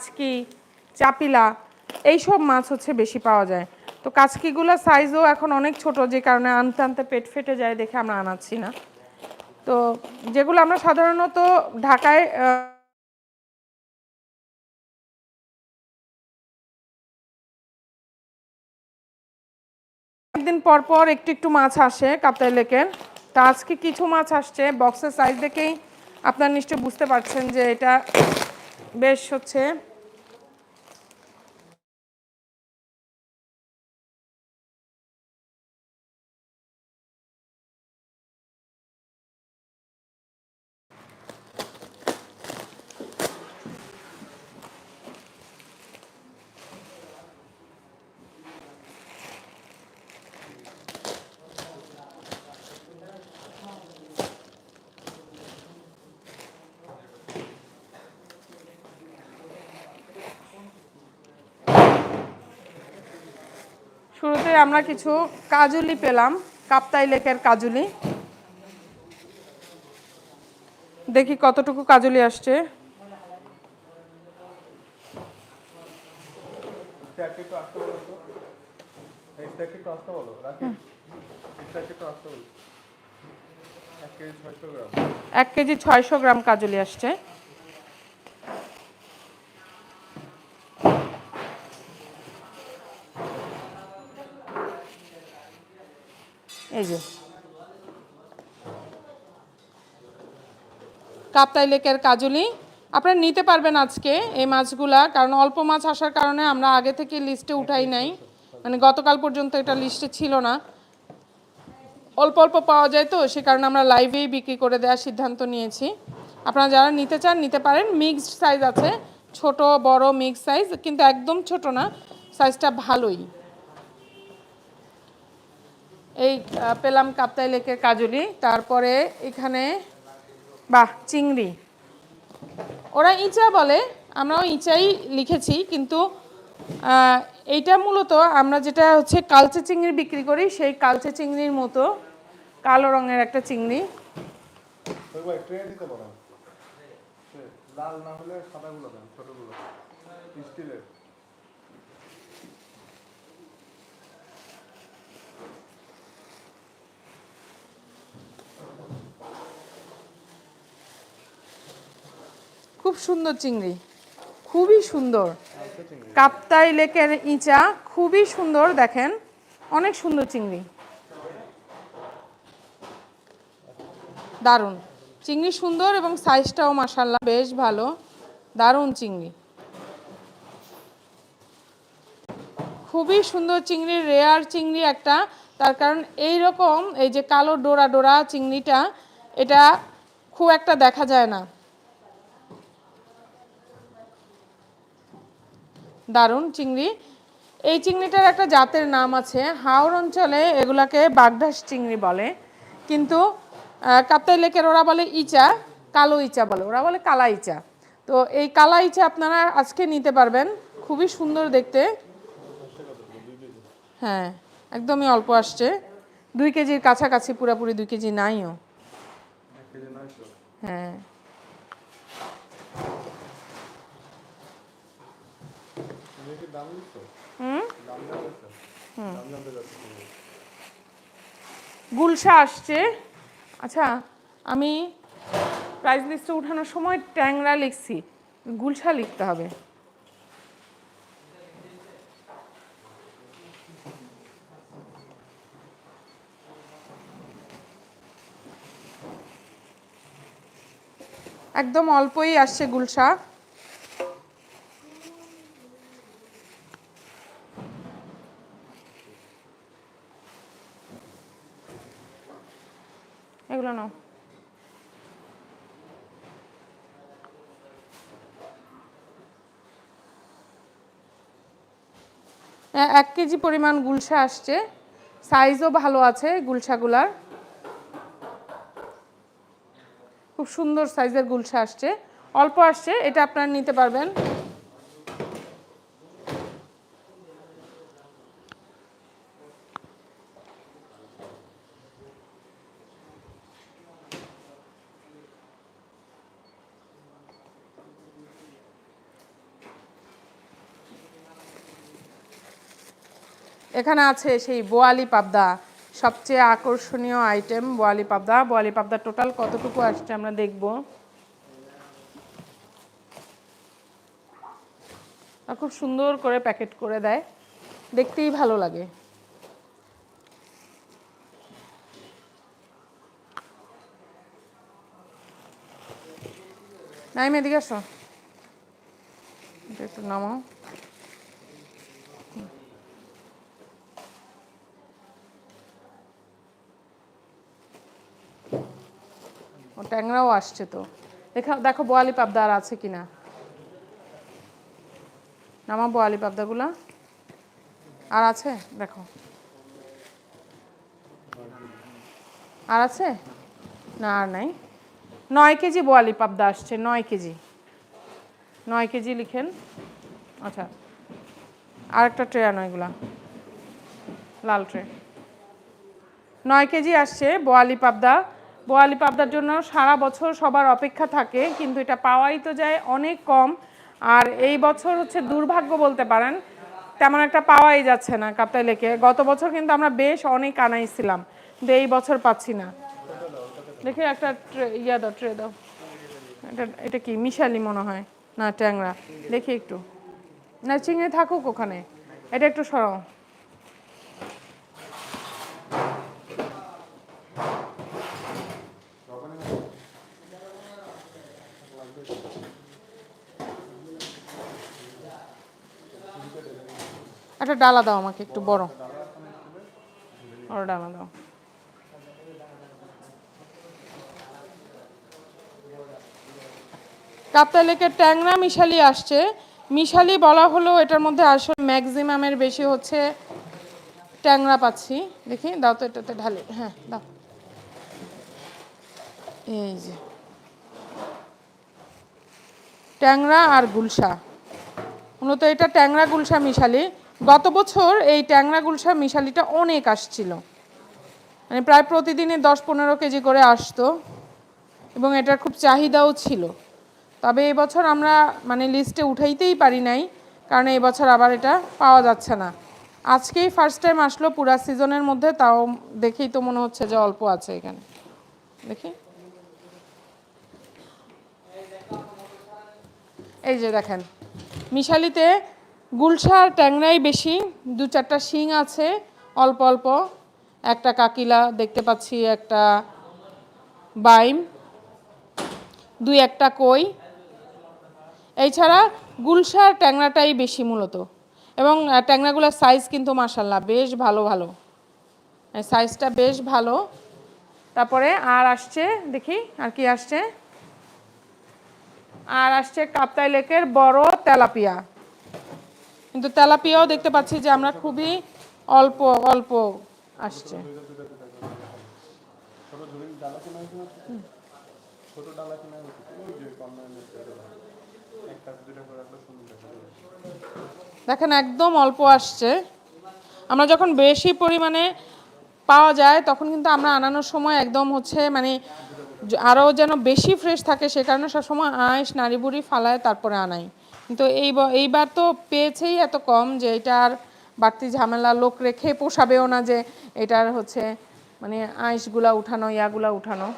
কাচকি, চাপিলা, এইসব মাছ হচ্ছে বেশি পাওয়া যায়। তো কাচকিগুলো সাইজও এখন অনেক ছোট, যে কারণে আনতে আনতে পেট ফেটে যায় দেখে আমরা আনাচ্ছি না। তো যেগুলো আমরা সাধারণত ঢাকায় একদিন পর পর একটু একটু মাছ আসে কাপ্তাই লেকের। তা আজকে কিছু মাছ আসছে বক্সের সাইজ দেখেই আপনার নিশ্চয় বুঝতে পারছেন যে এটা বেশ হচ্ছে শুরুতে আমরা কিছু কাজুলি পেলাম, কাপ্তাই লেকের কাজুলি। দেখি কতটুকু কাজুলি আসছে। এক কেজি ছয়শো গ্রাম কাজুলি আসছে। এই যে। কাপ্তাই লেকের কাজুলি, আপনারা নিতে পারবেন আজকে এই মাছগুলা, কারণ অল্প মাছ আসার কারণে আমরা আগে থেকে লিস্টে উঠাই নাই। মানে গতকাল পর্যন্ত এটা লিস্টে ছিল না। অল্প অল্প পাওয়া যায় তো, সে কারণে আমরা লাইভেই বিক্রি করে দেওয়ার সিদ্ধান্ত নিয়েছি। আপনারা যারা নিতে চান, নিতে পারেন। মিক্সড সাইজ আছে, ছোট, বড় মিক্স সাইজ কিন্তু একদম ছোট না। সাইজটা ভালোই। এই পেলাম কাপ্তাই লেকের কাজুলি, তারপরে এখানে, বাহ, চিংড়ি। ওরা ইঁচা বলে, আমরাও ইঁচাই লিখেছি, কিন্তু এইটা মূলত আমরা যেটা হচ্ছে কালচে চিংড়ি বিক্রি করি, সেই কালচে চিংড়ির মতো কালো রঙের একটা চিংড়ি। লাল না হলে সাদাগুলো ছোটগুলো। স্টিলের। খুব সুন্দর চিংড়ি। খুবই সুন্দর। কাপ্তাই লেকের ইঁচা খুবই সুন্দর, দেখেন। অনেক সুন্দর চিংড়ি। দারুণ। চিংড়ি সুন্দর এবং সাইজটাও মাসাল্লাহ বেশ ভালো। দারুণ চিংড়ি। খুবই সুন্দর চিংড়ি রেয়ার চিংড়ি একটা। তার কারণ এই রকম এই যে কালো ডোরা ডোরা চিংড়িটা, এটা খুব একটা দেখা যায় না। দারুণ চিংড়ি। এই চিংড়িটার একটা জাতের নাম আছে হাওড় অঞ্চলে এগুলাকে বাগধাস চিংড়ি বলে। কিন্তু কাপ্তাই লেকের ওরা বলে ইচা, কালো ইচা বলে, ওরা বলে কালা ইচা। তো এই কালা ইচা আপনারা আজকে নিতে পারবেন, খুবই সুন্দর দেখতে। হ্যাঁ একদমই অল্প আসছে। দুই কেজির কাছাকাছি, পুরাপুরি দুই কেজি নাইও। হ্যাঁ তুমি কি দাম দিচ্ছ হুম দাম দেওয়া হয়েছে দাম জানতে যাচ্ছি তুমি। গুলশা আসছে। আচ্ছা আমি প্রাইস লিস্টে উঠানোর সময় ট্যাংরা লিখছি। গুলশা লিখতে হবে। একদম অল্পই আসছে গুলশা। এগুলো নাও। এক কেজি পরিমাণ গুলশা আসছে। সাইজও ভালো আছে গুলশাগুলার। খুব সুন্দর সাইজের গুলশা আসছে। অল্প আসছে, এটা আপনারা নিতে পারবেন। এখানে আছে সেই বোয়ালি পাবদা, সবচেয়ে আকর্ষণীয় আইটেম বোয়ালি পাবদা। বোয়ালি পাবদা টোটাল কতটুকু আসছে আমরা দেখব। খুব সুন্দর করে প্যাকেট করে দেয়। দেখতেই ভালো লাগে। নাইম, এদিকে আসো। একটু নামাও। ট্যাংরাও আসছে তো। দেখো দেখো বোয়ালি পাবদা আর আছে কিনা। নামা বোয়ালি পাবদাগুলা। আর আছে? দেখো। আর আছে? না, আর নাই। নয় কেজি বোয়ালি পাবদা আসছে, নয় কেজি। নয় কেজি লিখেন। আচ্ছা। আর একটা ট্রে আনো লাল ট্রে। নয় কেজি আসছে বোয়ালি পাবদা। বোয়ালি পাবদার জন্য সারা বছর সবার অপেক্ষা থাকে, কিন্তু এটা পাওয়াই তো যায় অনেক কম। আর এই বছর হচ্ছে দুর্ভাগ্য বলতে পারেন, তেমন একটা পাওয়াই যাচ্ছে না কাপ্তাই লেকে। গত বছর কিন্তু আমরা বেশ অনেক আনাইছিলাম কিন্তু এই বছর পাচ্ছি না। দেখি একটা ট্রে, ইয়া দাও, ট্রে দাও। এটা এটা কি, মিশালি মনে হয়? না, ট্যাংরা। দেখি একটু। না, চিংড়ি থাকুক ওখানে। এটা একটু সরাও। একটা ডালা দাও আমাকে একটু, বড়। ডালা দাও। লেকের ট্যাংরা মিশালি আসছে। মিশালি বলা হলো এটার মধ্যে আসলে ম্যাক্সিমামের বেশি হচ্ছে ট্যাংরা পাচ্ছি। দেখি, দাও তো এটাতে ঢালি। হ্যাঁ দাও। এই যে। ট্যাংরা আর গুলশা। মূলত এটা ট্যাংরা, গুলশা, মিশালি। গত বছর এই ট্যাংরা গুলশা মিশালিটা অনেক আসছিল। মানে প্রায় প্রতিদিনই দশ পনেরো কেজি করে আসতো এবং এটার খুব চাহিদাও ছিল। তবে এবছর আমরা মানে লিস্টে উঠাইতেই পারি নাই, কারণ এবছর আবার এটা পাওয়া যাচ্ছে না। আজকেই ফার্স্ট টাইম আসলো, পুরা সিজনের মধ্যে, তাও দেখেই তো মনে হচ্ছে যে অল্প আছে এখানে। দেখি। এই যে দেখেন, মিশালিতে গুলশা আর ট্যাংরাই বেশি। দু চারটা শিং আছে, অল্প অল্প। একটা কাকিলা, দেখতে পাচ্ছি একটা বাইম। দুই একটা কই। এছাড়া গুলশা আর ট্যাংরাটাই বেশি মূলত। এবং ট্যাংরাগুলোর সাইজ কিন্তু মাসাল্লাহ বেশ ভালো ভালো। সাইজটা বেশ ভালো। তারপরে আর আসছে, দেখি আর কি আসছে। আর আসছে কাপ্তাই লেকের বড় তেলাপিয়া। কিন্তু তেলাপিয়াও দেখতে পাচ্ছি যে আমরা খুবই অল্প অল্প আসছে। দেখেন, একদম অল্প আসছে। আমরা যখন বেশি পরিমাণে পাওয়া যায়, তখন কিন্তু আমরা আনানোর সময় একদম হচ্ছে মানে আরও যেন বেশি ফ্রেশ থাকে, সে কারণে সবসময় আঁশ নাড়ি বুড়ি ফালায়, তারপরে আনাই। কিন্তু এই এইবার তো পেয়েছেই এত কম যে এটার বাড়তি ঝামেলা, লোক রেখে পোষাবেও না যে এটার হচ্ছে মানে আঁশগুলা উঠানো, ইয়াগুলা উঠানো।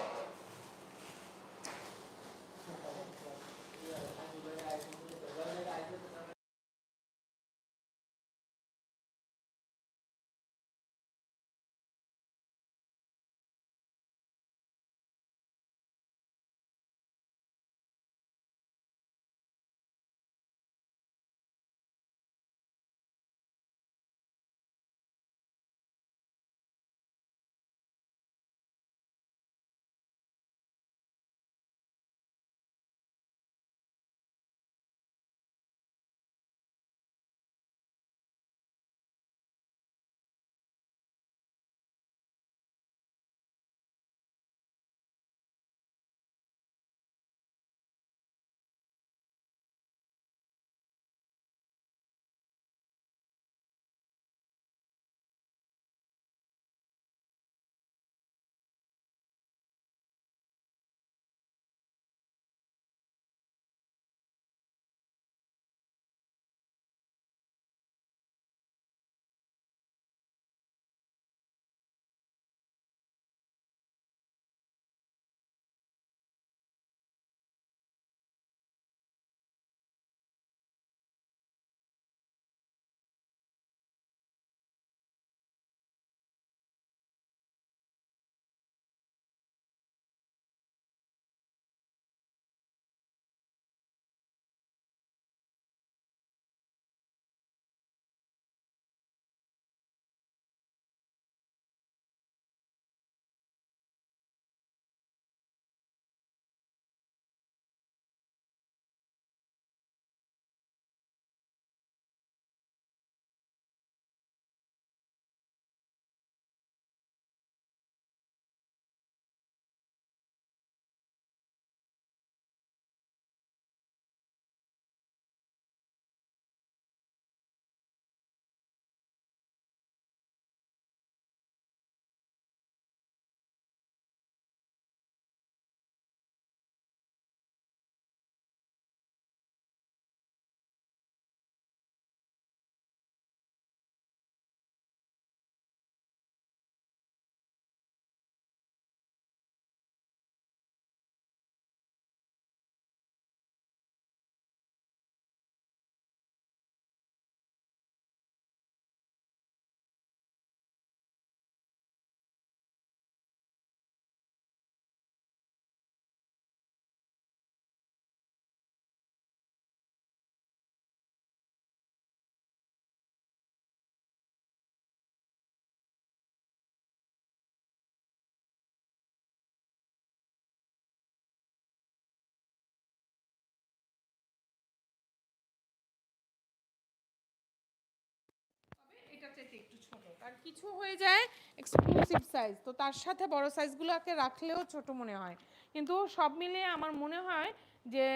আর কিছু হয়ে যায় এক্সক্লুসিভ সাইজ তো তার সাথে বড় সাইজগুলোকে রাখলেও ছোট মনে হয়। কিন্তু সব মিলিয়ে আমার মনে হয় যে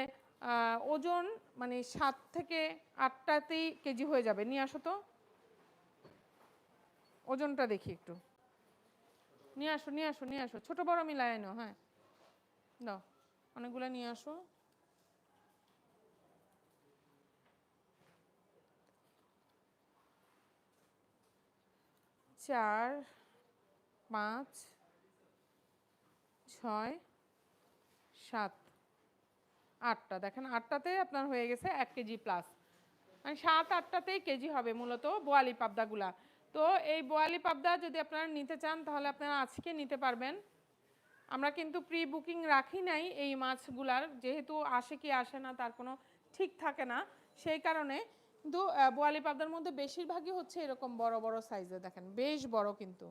ওজন মানে সাত থেকে আটটাতেই কেজি হয়ে যাবে। নিয়ে আসো তো। ওজনটা দেখি একটু। নিয়ে আসো নিয়ে আসো নিয়ে আসো। ছোট বড় মিলায় আনো হ্যাঁ। দাও। অনেকগুলো নিয়ে আসো। চার, পাঁচ, ছয়, সাত, আটটা। দেখেন, আটটাতে আপনার হয়ে গেছে এক কেজি প্লাস মানে সাত, আটটাতেই কেজি হবে মূলত বোয়ালি পাবদাগুলা। তো এই বোয়ালি পাবদা যদি আপনারা নিতে চান, তাহলে আপনারা আজকে নিতে পারবেন। আমরা কিন্তু প্রি বুকিং রাখি নাই এই মাছগুলার। যেহেতু আসে কি আসে না, তার কোনো ঠিক থাকে না। সেই কারণে কিন্তু বোয়ালি পাবদার মধ্যে বেশিরভাগই হচ্ছে এরকম বড় বড় সাইজে দেখেন, বেশ বড় কিন্তু।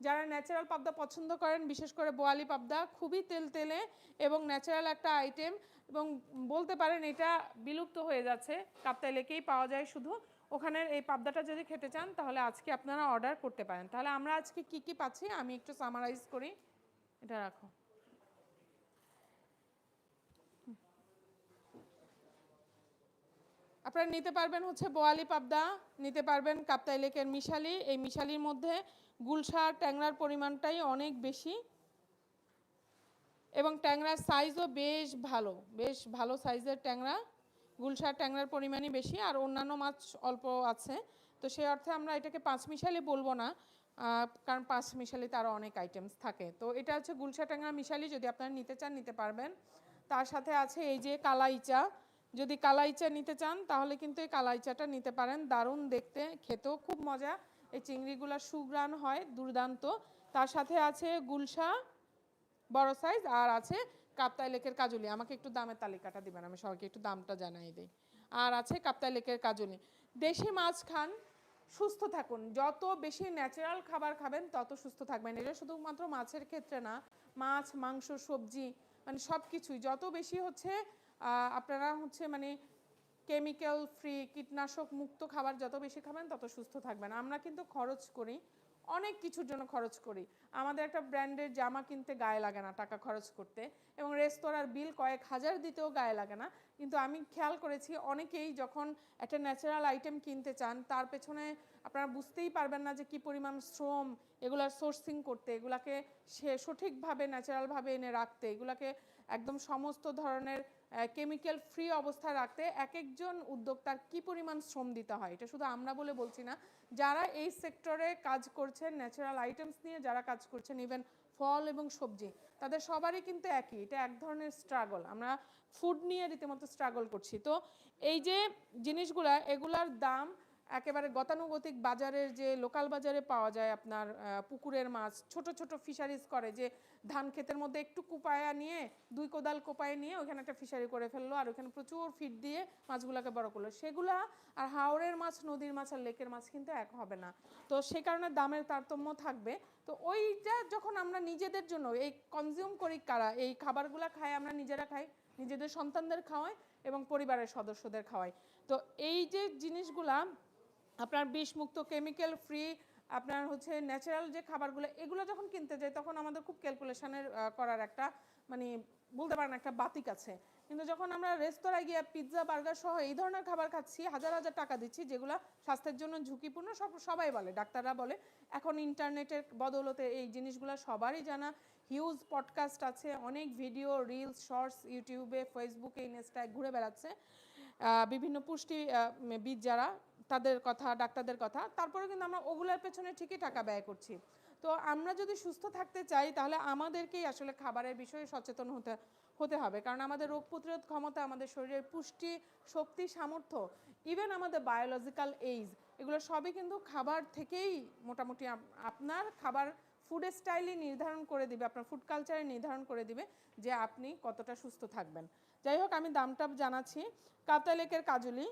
যারা ন্যাচারাল পাবদা পছন্দ করেন, বিশেষ করে বোয়ালি পাবদা, খুবই তেল তেলে এবং ন্যাচারাল একটা আইটেম এবং বলতে পারেন এটা বিলুপ্ত হয়ে যাচ্ছে, কাপ্তাই লেকেই পাওয়া যায় শুধু। ওখানের এই পাবদাটা যদি খেতে চান, তাহলে আজকে আপনারা অর্ডার করতে পারেন। তাহলে আমরা আজকে কি কি পাচ্ছি, আমি একটু সামারাইজ করি। এটা রাখো। আপনারা নিতে পারবেন হচ্ছে বোয়ালি পাবদা, নিতে পারবেন কাপ্তাই লেকের মিশালি। এই মিশালির মধ্যে গুলশা ট্যাংরার পরিমাণটাই অনেক বেশি। এবং ট্যাংরার সাইজও বেশ ভালো বেশ ভালো সাইজের ট্যাংরা। গুলশার ট্যাংরার পরিমাণই বেশি, আর অন্যান্য মাছ অল্প আছে। তো সেই অর্থে আমরা এটাকে পাঁচ মিশালি বলব না কারণ পাঁচ মিশালিতে আরও অনেক আইটেমস থাকে। তো এটা হচ্ছে গুলশা ট্যাংরা, মিশালি যদি আপনারা নিতে চান, নিতে পারবেন। তার সাথে আছে এই যে কালাইচা। যদি কালাইচা নিতে চান, তাহলে কিন্তু এই কালাইচাটা নিতে পারেন। দারুণ দেখতে, খেতেও খুব মজা। এই চিংড়িগুলোর সুগ্রান হয়, দুর্দান্ত। তার সাথে আছে গুলশা, বড় সাইজ আর আছে কাপ্তাই লেকের কাজুলি। আমাকে একটু দামের তালিকাটা দিবেন, আমি সবাইকে একটু দামটা জানাই দিই। আর আছে কাপ্তাই লেকের কাজুলি। দেশি মাছ খান, সুস্থ থাকুন। যত বেশি ন্যাচারাল খাবার খাবেন, তত সুস্থ থাকবেন। এটা শুধুমাত্র মাছের ক্ষেত্রে না, মাছ, মাংস, সবজি মানে সব কিছুই যত বেশি হচ্ছে আপনারা হচ্ছে মানে কেমিক্যাল ফ্রি কীটনাশক মুক্ত খাবার যত বেশি খাবেন তত সুস্থ থাকবেন। আমরা কিন্তু খরচ করি, অনেক কিছুর জন্য খরচ করি। আমাদের একটা ব্র্যান্ডের জামা কিনতে গায়ে লাগে না টাকা খরচ করতে এবং রেস্তোরাঁর বিল কয়েক হাজার দিতেও গায়ে লাগে না। কিন্তু আমি খেয়াল করেছি অনেকেই যখন একটা ন্যাচারাল আইটেম কিনতে চান, তার পেছনে আপনারা বুঝতেই পারবেন না যে কি পরিমাণ শ্রম, এগুলার সোর্সিং করতে, এগুলাকে সে সঠিকভাবে ন্যাচারালভাবে এনে রাখতে, এগুলাকে একদম সমস্ত ধরনের কেমিক্যাল ফ্রি অবস্থা রাখতে এক একজন উদ্যোক্তার কি পরিমাণ শ্রম দিতে হয়? এটা শুধু আমরা বলে বলছি না, যারা এই সেক্টরে কাজ করছেন ন্যাচারাল আইটেমস নিয়ে যারা কাজ করছেন ইভেন ফল এবং সবজি, তাদের সবারই কিন্তু একই, এটা এক ধরনের স্ট্রাগল আমরা ফুড নিয়ে রীতিমতো স্ট্রাগল করছি। তো এই যে জিনিসগুলা, এগুলার দাম একেবারে গতানুগতিক বাজারের যে লোকাল বাজারে পাওয়া যায় আপনার পুকুরের মাছ, ছোট ছোট ফিশারিজ করে যে ধান ক্ষেতের মধ্যে একটু কুপায়া নিয়ে, দুই কোদাল কোপায় নিয়ে ওখানে একটা ফিশারি করে ফেলল আর ওখানে প্রচুর ফিড দিয়ে মাছগুলোকে বড় করল। সেগুলা আর হাওড়ের মাছ, নদীর মাছ আর লেকের মাছ কিন্তু এক হবে না। তো সে কারণে দামের তারতম্য থাকবে। তো ওইটা যখন আমরা নিজেদের জন্য, এই কনজিউম করি কারা? এই খাবারগুলো খাই আমরা নিজেরা খাই, নিজেদের সন্তানদের খাওয়াই এবং পরিবারের সদস্যদের খাওয়াই। তো এই যে জিনিসগুলা আপনার বিষমুক্ত কেমিক্যাল ফ্রি আপনার হচ্ছে ন্যাচারাল যে খাবারগুলো, এগুলো যখন কিনতে যাই, তখন আমাদের খুব ক্যালকুলেশনের করার একটা মানে বলতে পারেন একটা বাতিক আছে। কিন্তু যখন আমরা রেস্তোরাঁয় গিয়ে পিৎজা বার্গার সহ এই ধরনের খাবার খাচ্ছি, হাজার হাজার টাকা দিচ্ছি, যেগুলো স্বাস্থ্যের জন্য ঝুঁকিপূর্ণ, সব, সবাই বলে, ডাক্তাররা বলে। এখন ইন্টারনেটের বদৌলতে এই জিনিসগুলো সবারই জানা। হিউজ পডকাস্ট আছে, অনেক ভিডিও রিলস শর্টস ইউটিউবে ফেসবুকে ইনস্টায় ঘুরে বেড়াচ্ছে। বিভিন্ন পুষ্টি বিদ যারা তাদের কথা, ডাক্তারদের কথা, তারপরে কিন্তু আমরা ওগুলোর পেছনে ঠিকই টাকা ব্যয় করছি। তো আমরা যদি সুস্থ থাকতে চাই, তাহলে আমাদেরকেই আসলে খাবারের বিষয়ে সচেতন হতে হতে হবে। কারণ আমাদের রোগ প্রতিরোধ ক্ষমতা, আমাদের শরীরের পুষ্টি, শক্তি, সামর্থ্য ইভেন আমাদের বায়োলজিক্যাল এইজ এগুলো সবই কিন্তু খাবার থেকেই মোটামুটি আপনার খাবার ফুড স্টাইলই নির্ধারণ করে দিবে, আপনার ফুড কালচারে নির্ধারণ করে দিবে যে আপনি কতটা সুস্থ থাকবেন। যাই হোক, আমি দামটা জানাচ্ছি। কাপ্তাই লেকের কাজুলি